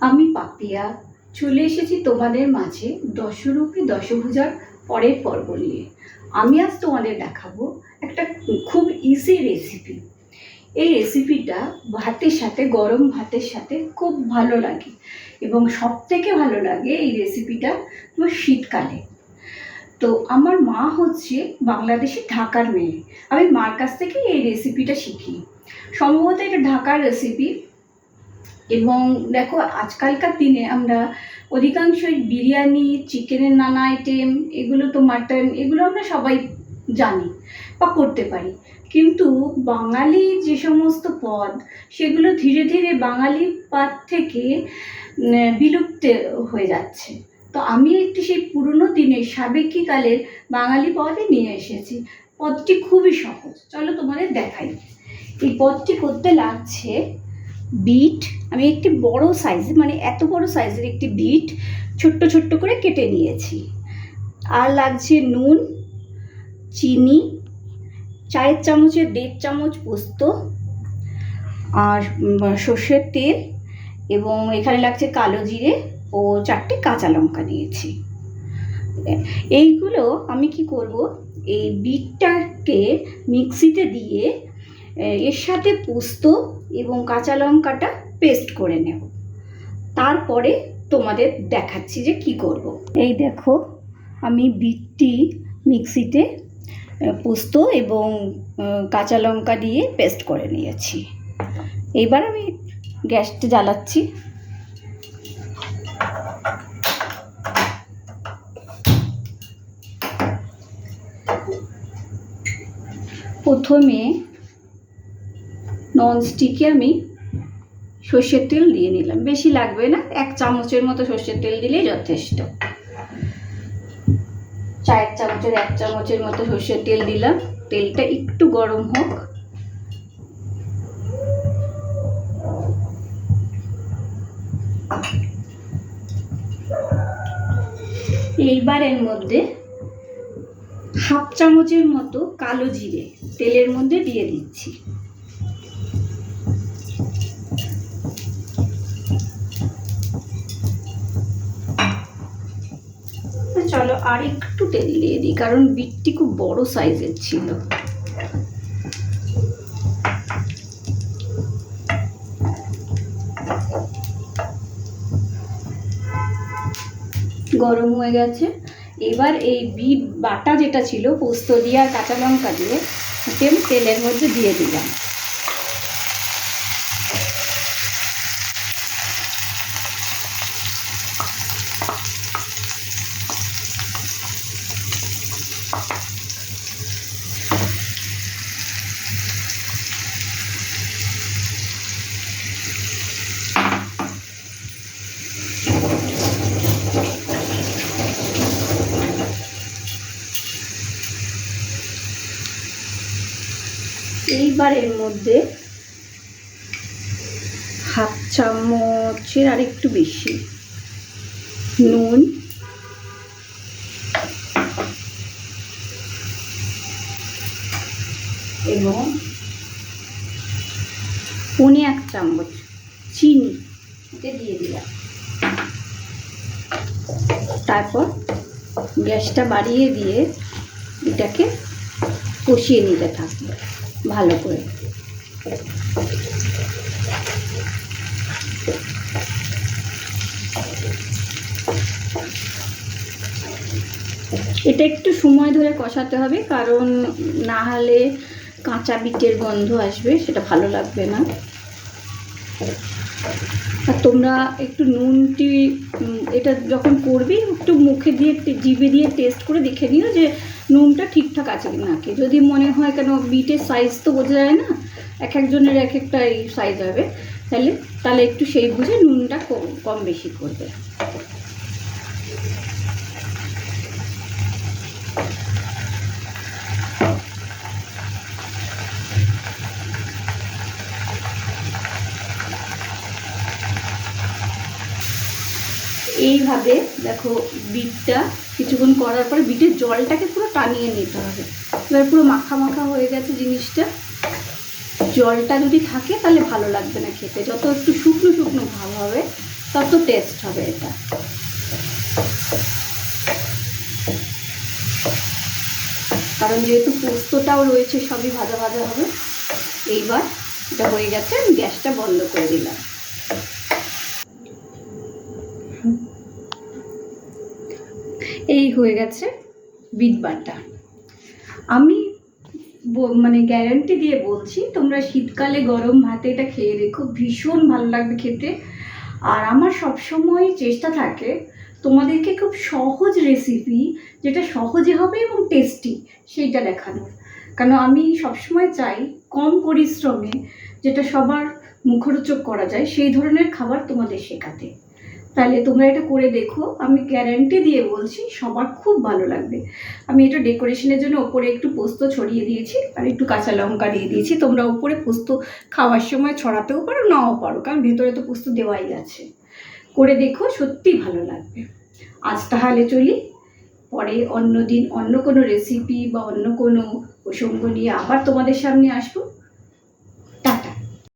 আমি পাপিয়া, চলে এসেছি তোমাদের মাঝে দশরূপী দশভুজার পরের পর্ব নিয়ে। আমি আজ তোমাদের দেখাবো একটা খুব ইজি রেসিপি এই রেসিপিটা ভাতের সাথে, গরম ভাতের সাথে খুব ভালো লাগে এবং সব থেকে ভালো লাগে এই রেসিপিটা তোমার শীতকালে। তো আমার মা হচ্ছে বাংলাদেশি ঢাকার মেয়ে। আমি মার কাছ থেকে এই রেসিপিটা শিখি। সম্ভবত এটা ঢাকার রেসিপি এবং দেখো আজকালকার দিনে আমরা অধিকাংশই বিরিয়ানি, চিকেনের নানা আইটেম এগুলো তো মাটন এগুলো আমরা সবাই জানি বা করতে পারি। কিন্তু বাঙালি যে সমস্ত পদ, সেগুলো ধীরে ধীরে বাঙালি পাত থেকে বিলুপ্ত হয়ে যাচ্ছে। তো আমি একটি সেই পুরনো দিনের সাবেকি কালের বাঙালি পদে নিয়ে এসেছি। পদটি খুবই সহজ। চলো তোমাদের দেখাই। এই পদটি করতে লাগছে বিট, আমি একটি বড় সাইজ মানে এত বড় সাইজের একটি বিট ছোট্ট ছোট্ট করে কেটে নিয়েছি। আর লাগছে নুন, চিনি, চায়ের চামচের দেড় চামচ পোস্ত, আর সর্ষের তেল এবং এখানে লাগছে কালো জিরে ও চারটে কাঁচা লঙ্কা নিয়েছি। এইগুলো আমি কি করব? এই বিটটাকে মিক্সিতে দিয়ে এর সাথে পোস্ত এবং কাঁচা লঙ্কাটা পেস্ট করে নেব। তারপরে তোমাদের দেখাচ্ছি যে কি করব। এই দেখো, আমি বিটটি মিক্সিতে পোস্ত এবং কাঁচা লঙ্কা দিয়ে পেস্ট করে নিয়েছি। এইবার আমি গ্যাসটা জ্বালাচ্ছি। প্রথমে ননস্টিকে আমি সর্ষের তেল দিয়ে নিলাম। বেশি লাগবে না, এক চামচের মতো সর্ষের তেল দিলেই যথেষ্ট। চায়ের চামচের, এক চামচের মতো সর্ষের তেল দিলাম। তেলটা একটু গরম হোক। এইবার এর মধ্যে হাফ চামচের মতো কালো জিরে তেলের মধ্যে দিয়ে দিচ্ছি। আর একটু তেল দিয়ে দিই, কারণ বিটটি খুব বড় সাইজের ছিল। গরম হয়ে গেছে। এবার এই বিট বাটা যেটা ছিল, পোস্ত দিয়ে আর কাঁচা লঙ্কা দিয়ে তেলের মধ্যে দিয়ে দিলাম। এইবার এর মধ্যে হাফ চামচের আর একটু বেশি নুন এবং পনে এক চামচ চিনি। এটা দিয়ে দিলাম। তারপর গ্যাসটা বাড়িয়ে দিয়ে এটাকে কষিয়ে নিতে থাকবে ভালো করে। এটা একটু সময় ধরে কষাতে হবে কারণ না হলে কাঁচা বিটের গন্ধ আসবে, সেটা ভালো লাগবে না। আর তোমরা একটু নুনটি এটা যখন করবে, একটু মুখে দিয়ে জিভে দিয়ে টেস্ট করে দেখে নিও যে নুনটা ঠিকঠাক আছে কি নাকি যদি মনে হয় কেন বিটের সাইজ তো বোঝা যায় না, এক একজনের এক একটা এই সাইজ হবে, তাহলে তাহলে একটু সেই বুঝে নুনটা কম বেশি করবে। এইভাবে দেখো বিটটা কিছুক্ষণ করার পরে বিটের জলটাকে পুরো টানিয়ে নিতে হবে। এবার পুরো মাখা মাখা হয়ে গেছে জিনিসটা। জলটা যদি থাকে তাহলে ভালো লাগবে না খেতে। যত একটু শুকনো শুকনো ভাব হবে, তত টেস্ট হবে এটা। কারণ যেহেতু পোস্তটাও রয়েছে, সবই ভাজা ভাজা হবে, এইবার এটা হয়ে গেছে, আমি গ্যাসটা বন্ধ করে দিলাম। হয়ে গেছে বিট বাটা আমি মানে গ্যারান্টি দিয়ে বলছি, তোমরা শীতকালে গরম ভাতে এটা খেয়ে দেখো, ভীষণ ভালো লাগবে খেতে। আর আমার সবসময় চেষ্টা থাকে তোমাদেরকে খুব সহজ রেসিপি যেটা সহজে হবে এবং টেস্টি সেইটা দেখানোর। কারণ আমি সবসময় চাই কম পরিশ্রমে যেটা সবার মুখরোচক করা যায়, সেই ধরনের খাবার তোমাদের শেখাতে। তাহলে তোমরা এটা করে দেখো। আমি গ্যারান্টি দিয়ে বলছি, সবার খুব ভালো লাগবে। আমি এটা ডেকোরেশনের জন্য ওপরে একটু পোস্ত ছড়িয়ে দিয়েছি আর একটু কাঁচা লঙ্কা দিয়ে দিয়েছি। তোমরা ওপরে পোস্ত খাওয়ার সময় ছড়াতেও পারো, নাও পারো, কারণ ভেতরে তো পোস্ত দেওয়াই আছে। করে দেখো, সত্যি ভালো লাগবে। আজ তাহলে চলি, পরে অন্য দিন অন্য কোনো রেসিপি বা অন্য কোনো প্রসঙ্গ নিয়ে আবার তোমাদের সামনে আসব।